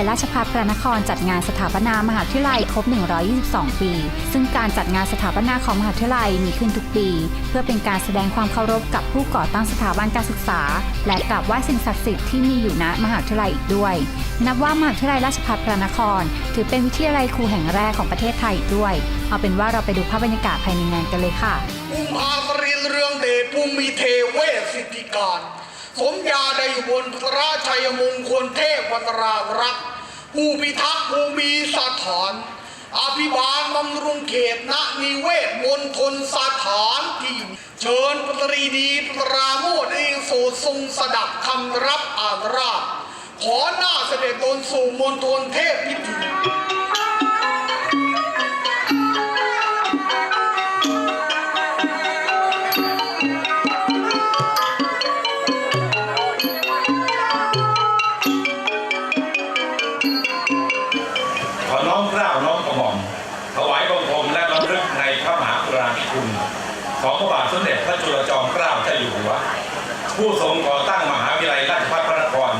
ยราชภัฏพระนครจัดงานสถาปนามหาวิทยาลัยครบ 122 ปี ซึ่งการจัดงานสถาปนาของมหาวิทยาลัยมีขึ้นทุกปี เพื่อเป็นการแสดงความเคารพกับผู้ก่อตั้งสถาบันการศึกษา และกราบไหว้สิ่งศักดิ์สิทธิ์ที่มีอยู่ณมหาวิทยาลัยอีกด้วย นับว่ามหาวิทยาลัยราชภัฏพระนคร ถือเป็นวิทยาลัยครูแห่งแรกของประเทศไทยอีกด้วย เอาเป็นว่าเราไปดูภาพบรรยากาศภายในงานกันเลยค่ะภูมิภาสรินเรืองเดชภูมิเทเวศสิทธิการสมยาได้อยู่บนพระชัยมงคลเทพวัตรารักษ์ ผู้พิทักษ์ภูมิสถานอภิบาลบำรุงเขตณนิเวศมณฑลสถานที่เชิญปตรีดีปราโมดเองโสดทรงสดับคำรับอาราขอหน้าเสด็จตนสู่มณฑลเทพพิธี ระมหากรุณาธิคุณของพระบาทสมเด็จพระจุลจอมเกล้าเจ้าอยู่หัวผู้ทรงก่อตั้งมหาวิทยาลัยราชภัฏพระนคร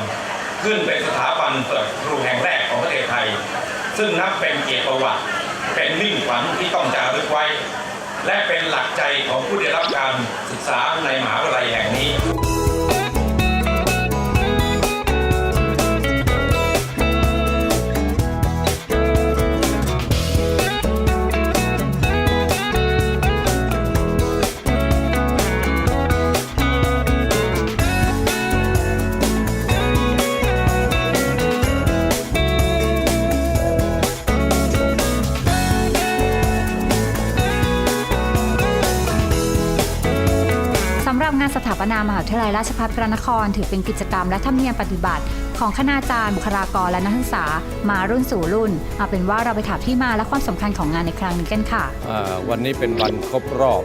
ขึ้นเป็นสถาบันเปิดครูแห่งแรกของประเทศไทย ซึ่งนับเป็นเกียรติประวัติ เป็นมิ่งขวัญที่ต้องจารึกไว้ และเป็นหลักใจของผู้ได้รับการศึกษาในมหาวิทยาลัยแห่ง รับงานสถาปนามหาวิทยาลัยราชภัฏพระนคร ถือเป็นกิจกรรมและธรรมเนียมปฏิบัติ ของคณาจารย์ บุคลากรและนักศึกษา มารุ่นสู่รุ่น เอาเป็นว่าเราไปถามที่มาและความสำคัญของงานในครั้งนี้กันค่ะ วันนี้เป็นวันครบรอบ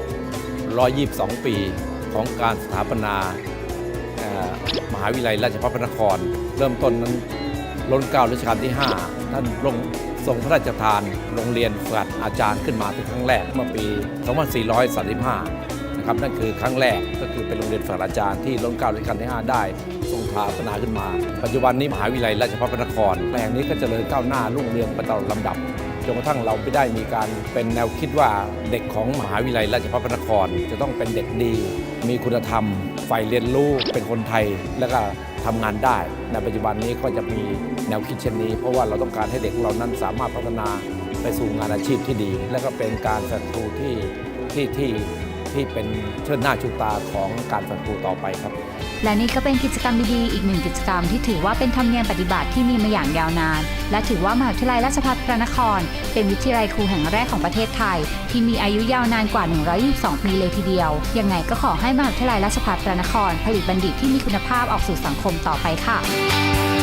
122 ปีของการสถาปนามหาวิทยาลัยราชภัฏพระนคร เริ่มต้นนั้นล้นเก้ารัชกาลที่ 5 ท่านลงทรงพระราชทาน โรงเรียนฝึกอาจารย์ขึ้นมาเป็นครั้งแรกเมื่อปี 2435 ครับนั่นคือครั้งแรกก็คือเป็นโรงเรียนฝึกอาจารย์ที่ล้นเก้ารัชกาลที่ 5 ได้ทรงสถาปนาขึ้นมา ปัจจุบันนี้มหาวิทยาลัยราชภัฏพระนครแห่งนี้ก็เจริญก้าวหน้ารุ่งเรืองไปตลอดลำดับจนกระทั่งเราไม่ได้มีการเป็นแนวคิดว่าเด็กของมหาวิทยาลัยราชภัฏพระนคร จะต้องเป็นเด็กดี มีคุณธรรมใฝ่เรียนรู้เป็นคนไทย แล้วก็ทำงานได้ ในปัจจุบันนี้ก็จะมีแนวคิดเช่นนี้ เพราะว่าเราต้องการให้เด็กเรานั้นสามารถพัฒนาไปสู่งานอาชีพที่ดี และก็เป็นการสัตว์ครูที่ที่ที่ ที่เป็นเชิดหน้าชูตาของการสัตว์ครูต่อไปครับ และนี่ก็เป็นกิจกรรมดีๆอีกหนึ่งกิจกรรมที่ถือว่าเป็นธรรมเนียมปฏิบัติที่มีมาอย่างยาวนาน และถือว่ามหาวิทยาลัยราชภัฏพระนคร เป็นวิทยาลัยครูแห่งแรกของประเทศไทย ที่มีอายุยาวนานกว่า 122 ปีเลยทีเดียว ยังไงก็ขอให้มหาวิทยาลัยราชภัฏพระนคร ผลิตบัณฑิตที่มีคุณภาพออกสู่สังคมต่อไปค่ะ